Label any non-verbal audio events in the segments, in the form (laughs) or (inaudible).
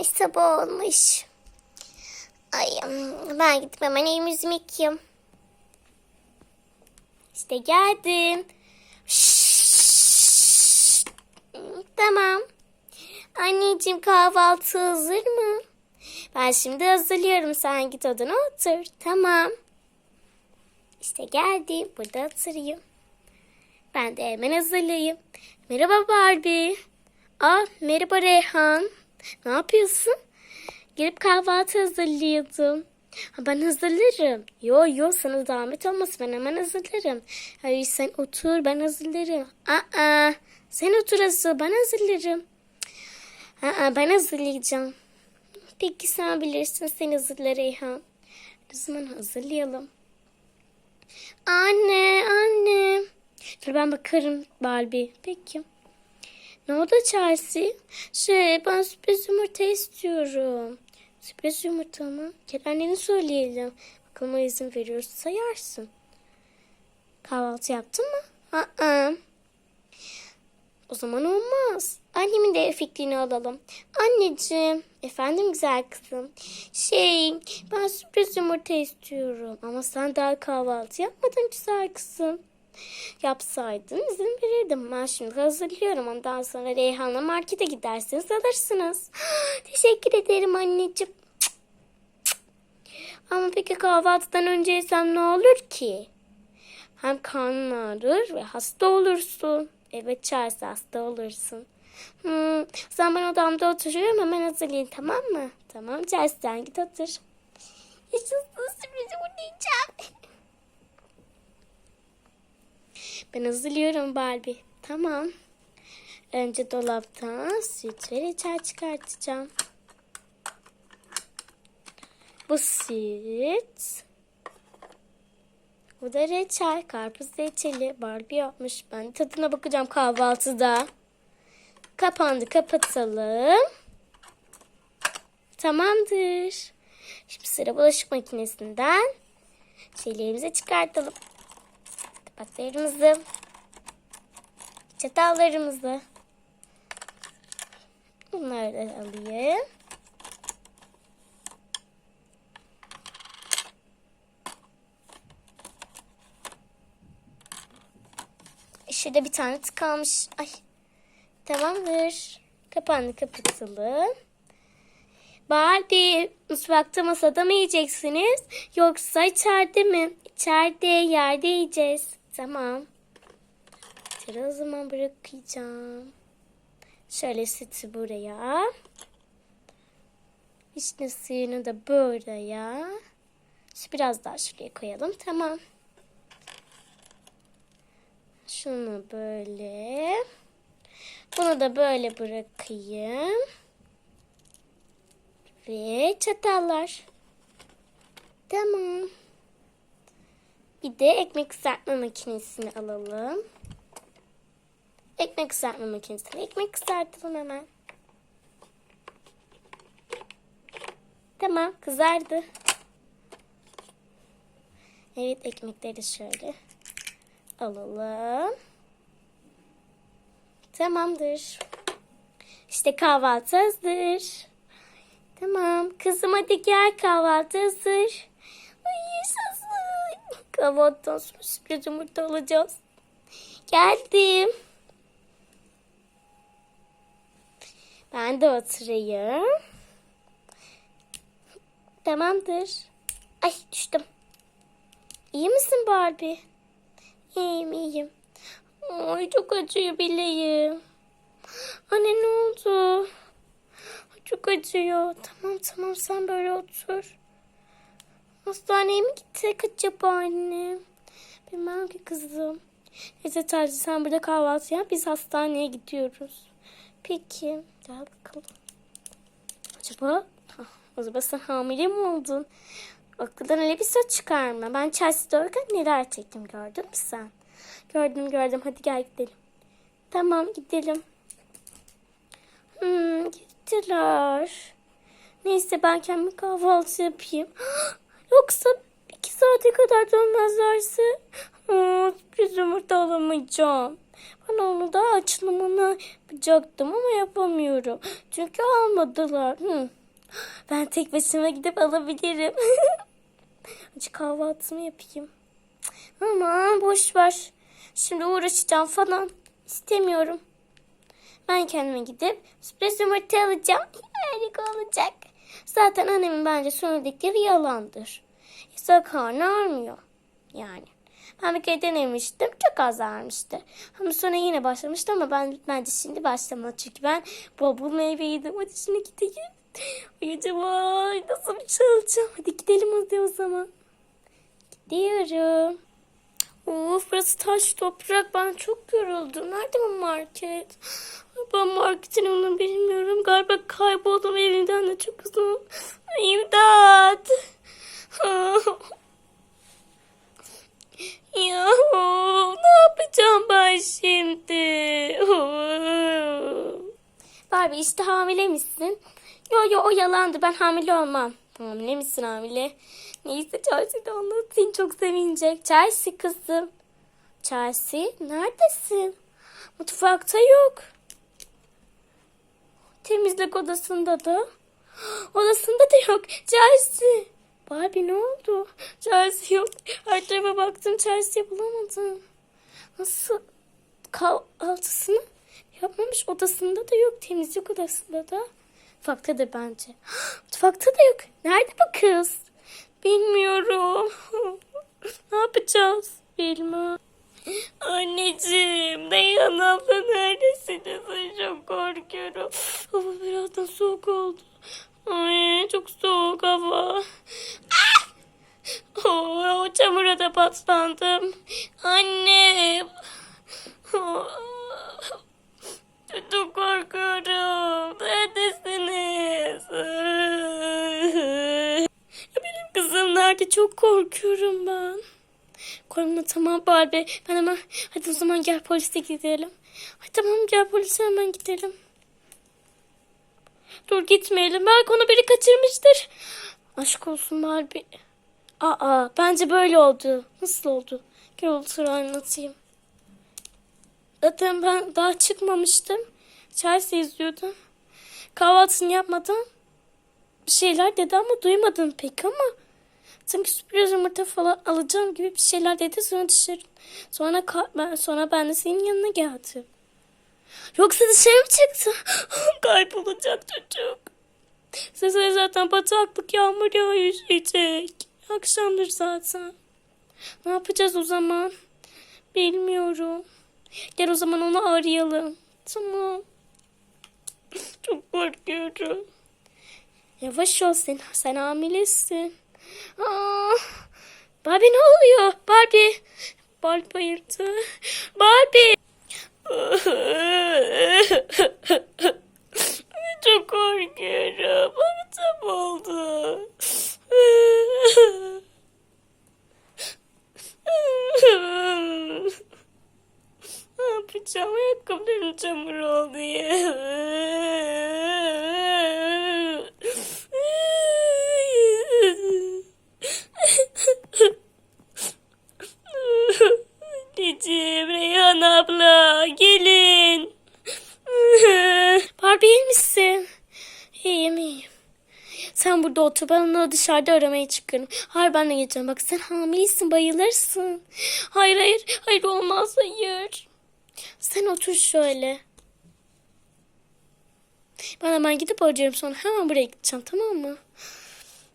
olmuş sabah olmuş. Ay ben gidip hemen elimi yüzümü. İşte geldim. Tamam. Anneciğim kahvaltı hazır mı? Ben şimdi hazırlıyorum. Sen git odana otur. Tamam. İşte geldim. Burada oturayım. Ben de hemen hazırlayayım. Merhaba Barbie. Aa, merhaba Reyhan. Ne yapıyorsun? Gelip kahvaltı hazırlıyordum. Ha, ben hazırlarım. Yo yo sana zahmet olmasın ben hemen hazırlarım. Hayır sen otur ben hazırlarım. Aa sen otur asıl ben hazırlarım. Aa ben hazırlayacağım. Peki sen bilirsin sen hazırla Reyhan. O zaman hazırlayalım. Anne anne. Dur ben bakarım Barbie. Peki. Ne oldu Chelsea? Şey ben sürpriz yumurta istiyorum. Sürpriz yumurta mı? Gel anneni söyleyelim. Bakalım izin veriyorsa sayarsın. Kahvaltı yaptın mı? Aa. O zaman olmaz. Annemin de fikrini alalım. Anneciğim. Efendim güzel kızım. Şey ben sürpriz yumurta istiyorum. Ama sen daha kahvaltı yapmadın güzel kızım. Yapsaydın izin verirdim. Ben şimdi hazırlıyorum. Ondan sonra Reyhan'la markete gidersiniz alırsınız. (gasps) Teşekkür ederim anneciğim. Ama peki kahvaltıdan önce yesem ne olur ki? Hem karnın ağrır ve hasta olursun. Evet Charles hasta olursun. Hmm, zaman ben odamda oturuyorum hemen hazırlayayım tamam mı? Tamam Charles sen git otur. Yaşasın sürprizi oynayacağım. (laughs) Ben hazırlıyorum Barbie. Tamam. Önce dolaptan süt ve reçel çıkartacağım. Bu süt. Bu da reçel. Karpuz reçeli. Barbie yapmış. Ben tadına bakacağım kahvaltıda. Kapandı. Kapatalım. Tamamdır. Şimdi sıra bulaşık makinesinden şeylerimizi çıkartalım. Tabaklarımızı, çatallarımızı. Bunları da alayım. Şurada bir tane tıkanmış. Ay. Tamamdır. Kapandı kapatalım. Barbie, mutfakta masada mı yiyeceksiniz? Yoksa içeride mi? İçeride, yerde yiyeceğiz. Tamam. Şöyle o zaman bırakacağım. Şöyle sütü buraya. Vişne suyunu da buraya. Şu biraz daha şuraya koyalım. Tamam. Şunu böyle. Bunu da böyle bırakayım. Ve çatallar. Tamam. Bir de ekmek kızartma makinesini alalım. Ekmek kızartma makinesine ekmek kızartalım hemen. Tamam kızardı. Evet ekmekleri şöyle alalım. Tamamdır. İşte kahvaltı hazır. Tamam. Kızım hadi gel kahvaltı hazır. Kahvaltıdan sonra sürpriz yumurta alacağız. Geldim. Ben de oturayım. Tamamdır. Ay düştüm. İyi misin Barbie? İyiyim iyiyim. Ay çok acıyor bileğim. Anne ne oldu? Çok acıyor. Tamam tamam sen böyle otur. Hastaneye mi gitsek acaba anne? Bilmem ki kızım. Neyse Tercih sen burada kahvaltı yap. Biz hastaneye gidiyoruz. Peki. Gel bakalım. Acaba? Hah, acaba sen hamile mi oldun? Okuldan öyle bir söz çıkarma. Ben Chelsea'de olurken neler çektim gördün mü sen? Gördüm gördüm. Hadi gel gidelim. Tamam gidelim. Hmm, gittiler. Neyse ben kendim kahvaltı yapayım. (gasps) Yoksa iki saate kadar dönmezlerse aa, yumurta alamayacağım. Ben onu da açılımını yapacaktım ama yapamıyorum. Çünkü almadılar. Hı. Ben tek başıma gidip alabilirim. (laughs) Acı kahvaltımı yapayım. Aman boş ver. Şimdi uğraşacağım falan. İstemiyorum. Ben kendime gidip sürpriz yumurta alacağım. (laughs) Harika olacak. Zaten annemin bence söyledikleri yalandır. İnsan karnı ağrmıyor. Yani. Ben bir kere denemiştim. Çok az ağrımıştı. Ama sonra yine başlamıştı ama ben bence şimdi başlamadı. Çünkü ben bol bol meyve yedim. Hadi şimdi gideyim. Ay acaba nasıl bir şey alacağım? Hadi gidelim hadi o zaman. Gidiyorum. Of burası taş toprak. Ben çok yoruldum. Nerede bu market? Ben marketin onu bilmiyorum. Galiba kayboldum evimden de çok uzun. İmdat. (laughs) ya ne yapacağım ben şimdi? (laughs) Barbie işte hamile misin? Yo yo o yalandı. Ben hamile olmam. Hamile misin hamile? Neyse Chelsea de anlatayım. Çok sevinecek. Chelsea kızım. Chelsea neredesin? Mutfakta yok. Temizlik odasında da. (gasps) Odasında da yok. Chelsea. Barbie ne oldu? Chelsea yok. Her tarafa baktım Chelsea'yi bulamadım. Nasıl kahvaltısını yapmamış odasında da yok. Temizlik odasında da. Mutfakta da bence. (gasps) Mutfakta da yok. Nerede bu kız? Bilmiyorum. (laughs) ne yapacağız? Bilmem. Anneciğim, Reyhan abla neredesiniz? Çok korkuyorum. (gasps) Hava birazdan soğuk oldu. Ay çok soğuk hava. Ah! Oh, o çamura da patlandım. Annem. Oh, (gasps) Çok korkuyorum. Neredesiniz? Benim kızım nerede? Çok korkuyorum ben. Korkma tamam Barbie. Ben hemen hadi o zaman gel polise gidelim. Ay tamam gel polise hemen gidelim. Dur gitmeyelim. Belki onu biri kaçırmıştır. Aşk olsun Barbie. Aa bence böyle oldu. Nasıl oldu? Gel otur anlatayım. Zaten ben daha çıkmamıştım. Chelsea izliyordum. Kahvaltısını yapmadan bir şeyler dedi ama duymadım pek ama sanki sürpriz yumurta falan alacağım gibi bir şeyler dedi sonra dışarı sonra ben, sonra ben de senin yanına geldim. Yoksa dışarı mı çıktı? (gasps) Kaybolacak çocuk. Sesine zaten bataklık yağmur üşüyecek. Akşamdır zaten. Ne yapacağız o zaman? Bilmiyorum. Gel o zaman onu arayalım. Tamam. Çok korkuyorum. Yavaş ol sen. Sen hamilesin. Aa, Barbie ne oluyor? Barbie. Barbie bayıldı. Barbie. (laughs) Çok korkuyorum. Akşam oldu. (laughs) Ne yapacağım? Ayakkabılarım çamur Anneciğim, Reyhan abla, gelin. Barbie iyi misin? İyiyim, iyiyim. Sen burada otur, ben onu dışarıda aramaya çıkarım. Hayır ben de geleceğim. Bak sen hamilesin, bayılırsın. Hayır, hayır, hayır olmaz, hayır. Sen otur şöyle. Ben hemen gidip arayacağım sonra hemen buraya gideceğim tamam mı?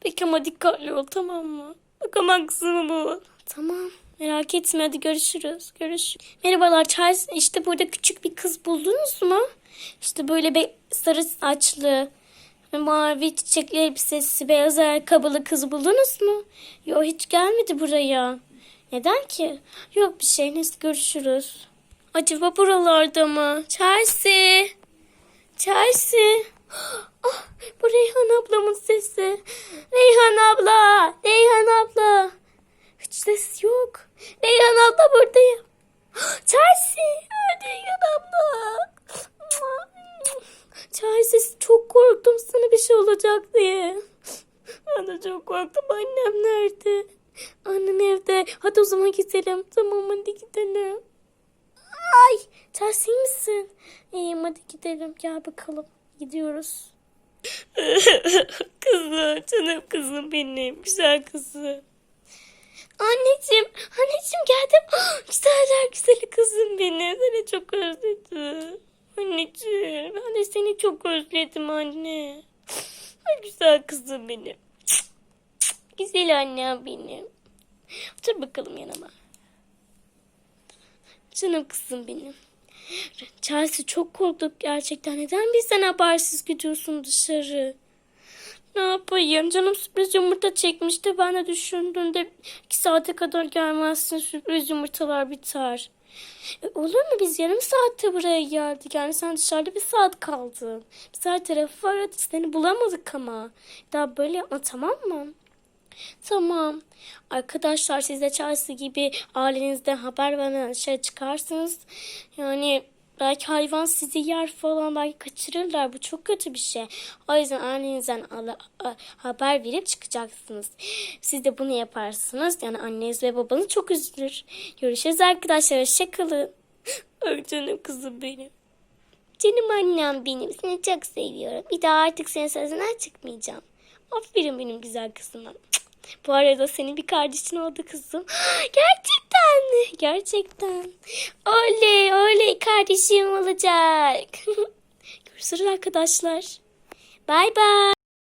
Peki ama dikkatli ol tamam mı? Bak ama kızımı bul. Tamam merak etme hadi görüşürüz. Görüşürüz. Merhabalar Charles işte burada küçük bir kız buldunuz mu? İşte böyle bir sarı saçlı mavi çiçekli elbisesi beyaz ayakkabılı kız buldunuz mu? Yok hiç gelmedi buraya. Neden ki? Yok bir şey neyse görüşürüz. Acaba buralarda mı? Chelsea. Chelsea. (gasps) Ah, bu Reyhan ablamın sesi. Reyhan abla. Reyhan abla. Hiç ses yok. Reyhan abla buradayım. (gasps) Chelsea. Reyhan abla. Chelsea çok korktum sana bir şey olacak diye. Ben de çok korktum. Annem nerede? Annem evde. Hadi o zaman gidelim. Tamam hadi gidelim. Ay iyi misin? İyiyim hadi gidelim gel bakalım. Gidiyoruz. (laughs) kızım, canım kızım benim. Güzel kızım. Anneciğim, anneciğim geldim. (gasps) Güzeller güzeli kızım benim. Seni çok özledim. Anneciğim, ben de seni çok özledim anne. (gasps) Ay güzel kızım benim. (sniffs) Güzel annem benim. Otur bakalım yanıma. Canım kızım benim. Chelsea çok korktuk gerçekten. Neden bizden habersiz gidiyorsun dışarı? Ne yapayım? Canım sürpriz yumurta çekmişti. Ben de düşündüğümde iki saate kadar gelmezsin. Sürpriz yumurtalar biter. E, olur mu? Biz yarım saatte buraya geldik. Yani sen dışarıda bir saat kaldın. Biz her tarafı aradık. Seni bulamadık ama. Daha böyle yapma tamam mı? Tamam. Arkadaşlar siz de Chelsea gibi ailenizden haber vermeden dışarı çıkarsınız. Yani belki hayvan sizi yer falan belki kaçırırlar. Bu çok kötü bir şey. O yüzden annenizden haber verip çıkacaksınız. Siz de bunu yaparsınız. Yani anneniz ve babanız çok üzülür. Görüşürüz arkadaşlar. Hoşçakalın. (laughs) Ay canım kızım benim. Canım annem benim. Seni çok seviyorum. Bir daha artık senin sözünden çıkmayacağım. Aferin benim güzel kızıma. Bu arada senin bir kardeşin oldu kızım. (gasps) Gerçekten mi? Gerçekten. Oley oley kardeşim olacak. (laughs) Görüşürüz arkadaşlar. Bay bay.